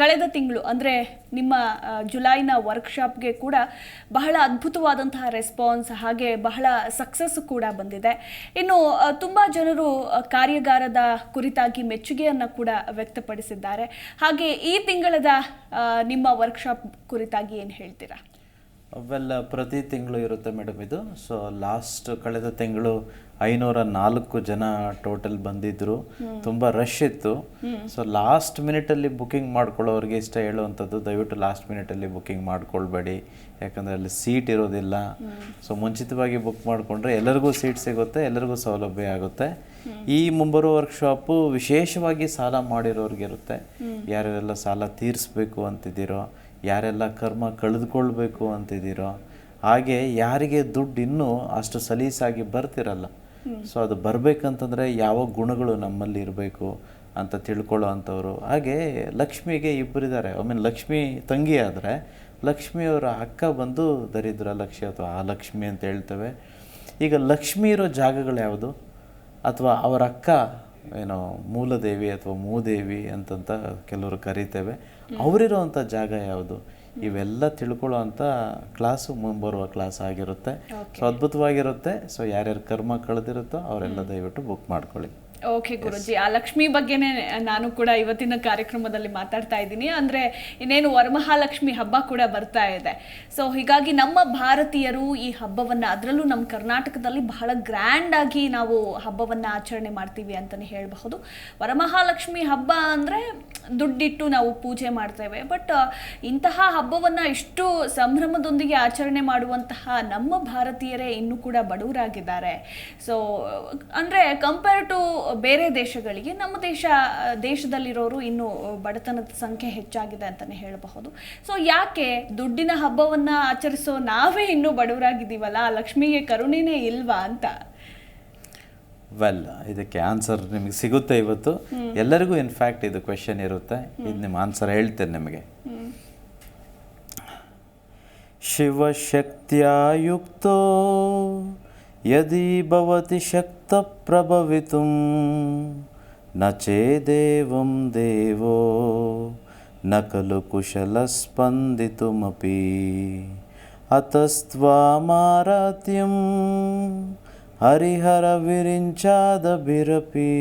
ಕಳೆದ ತಿಂಗಳು, ಅಂದರೆ ನಿಮ್ಮ ಜುಲೈನ ವರ್ಕ್ಶಾಪ್ಗೆ ಕೂಡ ಬಹಳ ಅದ್ಭುತವಾದಂತಹ ರೆಸ್ಪಾನ್ಸ್ ಹಾಗೆ ಬಹಳ ಸಕ್ಸಸ್ ಕೂಡ ಬಂದಿದೆ. ಇನ್ನು ತುಂಬ ಜನರು ಕಾರ್ಯಾಗಾರದ ಕುರಿತಾಗಿ ಮೆಚ್ಚುಗೆಯನ್ನು ಕೂಡ ವ್ಯಕ್ತಪಡಿಸಿದ್ದಾರೆ. ಹಾಗೆ ಈ ತಿಂಗಳದ ನಿಮ್ಮ ವರ್ಕ್ಶಾಪ್ ಕುರಿತಾಗಿ ಏನು ಹೇಳ್ತೀರಾ? ಅವೆಲ್ಲ ಪ್ರತಿ ತಿಂಗಳು ಇರುತ್ತೆ ಮೇಡಮ್ ಇದು. ಸೊ ಲಾಸ್ಟ್ ಕಳೆದ ತಿಂಗಳು ಐನೂರ ನಾಲ್ಕು ಜನ ಟೋಟಲ್ ಬಂದಿದ್ರು. ತುಂಬ ರಶ್ ಇತ್ತು. ಸೊ ಲಾಸ್ಟ್ ಮಿನಿಟಲ್ಲಿ ಬುಕಿಂಗ್ ಮಾಡ್ಕೊಳ್ಳೋರಿಗೆ ಇಷ್ಟ ಹೇಳುವಂಥದ್ದು ದಯವಿಟ್ಟು ಲಾಸ್ಟ್ ಮಿನಿಟಲ್ಲಿ ಬುಕಿಂಗ್ ಮಾಡ್ಕೊಳ್ಬೇಡಿ. ಯಾಕಂದರೆ ಅಲ್ಲಿ ಸೀಟ್ ಇರೋದಿಲ್ಲ. ಸೊ ಮುಂಚಿತವಾಗಿ ಬುಕ್ ಮಾಡಿಕೊಂಡ್ರೆ ಎಲ್ಲರಿಗೂ ಸೀಟ್ ಸಿಗುತ್ತೆ ಎಲ್ಲರಿಗೂ ಸೌಲಭ್ಯ ಆಗುತ್ತೆ. ಈ ಮುಂಬರುವ ವರ್ಕ್ಶಾಪು ವಿಶೇಷವಾಗಿ ಸಾಲ ಮಾಡಿರೋರಿಗೆ ಇರುತ್ತೆ. ಯಾರ್ಯಾರೆಲ್ಲ ಸಾಲ ತೀರಿಸ್ಬೇಕು ಅಂತಿದ್ದೀರೋ ಯಾರೆಲ್ಲ ಕರ್ಮ ಕಳೆದುಕೊಳ್ಬೇಕು ಅಂತಿದ್ದೀರೋ ಹಾಗೆ ಯಾರಿಗೆ ದುಡ್ಡು ಇನ್ನೂ ಅಷ್ಟು ಸಲೀಸಾಗಿ ಬರ್ತಿರಲ್ಲ. ಸೊ ಅದು ಬರಬೇಕಂತಂದರೆ ಯಾವ ಗುಣಗಳು ನಮ್ಮಲ್ಲಿ ಇರಬೇಕು ಅಂತ ತಿಳ್ಕೊಳ್ಳೋ ಅಂಥವ್ರು. ಹಾಗೆ ಲಕ್ಷ್ಮಿಗೆ ಇಬ್ಬರಿದ್ದಾರೆ ಮೀನ್ ಲಕ್ಷ್ಮಿ ತಂಗಿ ಆದರೆ ಲಕ್ಷ್ಮಿಯವರ ಅಕ್ಕ ಬಂದು ದರಿದ್ರ ಲಕ್ಷ್ಮಿ ಅಥವಾ ಆ ಲಕ್ಷ್ಮಿ ಅಂತ ಹೇಳ್ತೇವೆ. ಈಗ ಲಕ್ಷ್ಮಿ ಇರೋ ಜಾಗಗಳು ಯಾವುದು? ಅಥವಾ ಅವರ ಅಕ್ಕ ಏನೋ ಮೂಲದೇವಿ ಅಥವಾ ಮೂದೇವಿ ಅಂತಂತ ಕೆಲವರು ಕರಿತೇವೆ. ಅವರಿರುವಂಥ ಜಾಗ ಯಾವುದು? ಇವೆಲ್ಲ ತಿಳ್ಕೊಳ್ಳೋ ಅಂಥ ಕ್ಲಾಸು ಮುಂಬರುವ ಕ್ಲಾಸ್ ಆಗಿರುತ್ತೆ. ಸೊ ಅದ್ಭುತವಾಗಿರುತ್ತೆ. ಸೊ ಯಾರ್ಯಾರು ಕರ್ಮ ಕಳೆದಿರುತ್ತೋ ಅವರೆಲ್ಲ ದಯವಿಟ್ಟು ಬುಕ್ ಮಾಡ್ಕೊಳ್ಳಿ. ಓಕೆ ಗುರುಜಿ ಆ ಲಕ್ಷ್ಮಿ ಬಗ್ಗೆನೇ ನಾನು ಕೂಡ ಇವತ್ತಿನ ಕಾರ್ಯಕ್ರಮದಲ್ಲಿ ಮಾತಾಡ್ತಾ ಇದ್ದೀನಿ. ಅಂದರೆ ಇನ್ನೇನು ವರಮಹಾಲಕ್ಷ್ಮಿ ಹಬ್ಬ ಕೂಡ ಬರ್ತಾ ಇದೆ. ಸೊ ಹೀಗಾಗಿ ನಮ್ಮ ಭಾರತೀಯರು ಈ ಹಬ್ಬವನ್ನು ಅದರಲ್ಲೂ ನಮ್ಮ ಕರ್ನಾಟಕದಲ್ಲಿ ಬಹಳ ಗ್ರ್ಯಾಂಡ್ ಆಗಿ ನಾವು ಹಬ್ಬವನ್ನು ಆಚರಣೆ ಮಾಡ್ತೀವಿ ಅಂತಲೇ ಹೇಳಬಹುದು. ವರಮಹಾಲಕ್ಷ್ಮಿ ಹಬ್ಬ ಅಂದರೆ ದುಡ್ಡಿಟ್ಟು ನಾವು ಪೂಜೆ ಮಾಡ್ತೇವೆ. ಬಟ್ ಇಂತಹ ಹಬ್ಬವನ್ನು ಇಷ್ಟು ಸಂಭ್ರಮದೊಂದಿಗೆ ಆಚರಣೆ ಮಾಡುವಂತಹ ನಮ್ಮ ಭಾರತೀಯರೇ ಇನ್ನೂ ಕೂಡ ಬಡವರಾಗಿದ್ದಾರೆ. ಸೊ ಅಂದರೆ ಕಂಪೇರ್ ಟು ಬೇರೆ ದೇಶಗಳಿಗೆ ನಮ್ಮ ದೇಶ ದೇಶದಲ್ಲಿರೋರು ಇನ್ನು ಬಡತನದ ಸಂಖ್ಯೆ ಹೆಚ್ಚಾಗಿದೆ ಅಂತಲೇ ಹೇಳಬಹುದು. ಸೊ ಯಾಕೆ ದುಡ್ಡಿನ ಹಬ್ಬವನ್ನು ಆಚರಿಸೋ ನಾವೇ ಇನ್ನೂ ಬಡವರಾಗಿದ್ದೀವಲ್ಲ ಲಕ್ಷ್ಮಿಗೆ ಕರುಣೆನೇ ಇಲ್ವಾ ಅಂತ? ವೆಲ್ ಇದಕ್ಕೆ ಆನ್ಸರ್ ನಿಮಗೆ ಸಿಗುತ್ತೆ ಇವತ್ತು. ಎಲ್ಲರಿಗೂ ಇನ್ಫ್ಯಾಕ್ಟ್ ಇದು ಕ್ವೆಶನ್ ಇರುತ್ತೆ. ಇದು ನಿಮ್ಮ ಆನ್ಸರ್ ಹೇಳ್ತೇನೆ ನಿಮಗೆ. ಶಿವಶಕ್ತಿಯುಕ್ತೋ ಯದಿ ಭವತಿ ಶಕ್ತ ప్రభవితుం నచే దేవం దేవో నకలు కుశల స్పందితుమీ అతస్వామారాధ్యం హరిహర విరించాదభిరపి.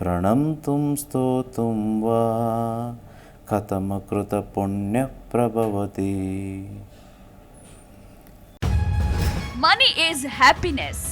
ప్రణంతుం స్తోతుం వా కథమకృత పుణ్య ప్రభవతి. Money is happiness